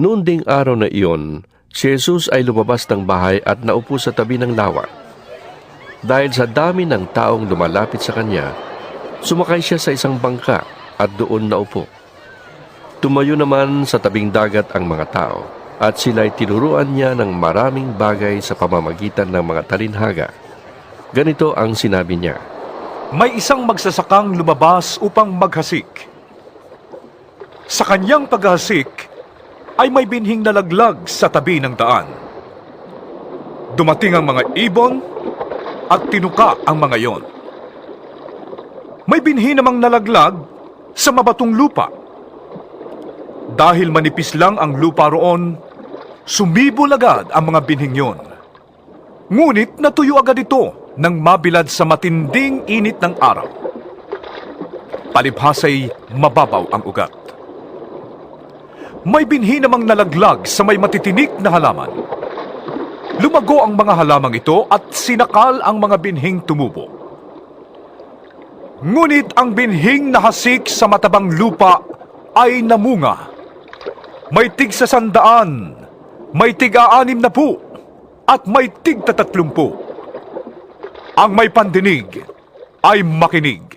Noon ding araw na iyon, si Jesus ay lumabas ng bahay at naupo sa tabi ng lawa. Dahil sa dami ng taong lumalapit sa kanya, sumakay siya sa isang bangka at doon naupo. Tumayo naman sa tabing dagat ang mga tao at sila'y tinuruan niya ng maraming bagay sa pamamagitan ng mga talinhaga. Ganito ang sinabi niya. May isang magsasakang lumabas upang maghasik. Sa kanyang paghasik ay may binhing nalaglag sa tabi ng daan. Dumating ang mga ibon at tinuka ang mga yon. May binhi namang nalaglag sa mabatong lupa. Dahil manipis lang ang lupa roon, sumibol agad ang mga binhing yon. Ngunit natuyo agad ito nang mabilad sa matinding init ng araw. Palibhasay mababaw ang ugat. May binhi namang nalaglag sa may matitinik na halaman. Lumago ang mga halamang ito at sinakal ang mga binhing tumubo. Ngunit ang binhing nahasik sa matabang lupa ay namunga. May tig sa sandaan, may tig aanim na po, at may tig tatatlumpu. Ang may pandinig ay makinig.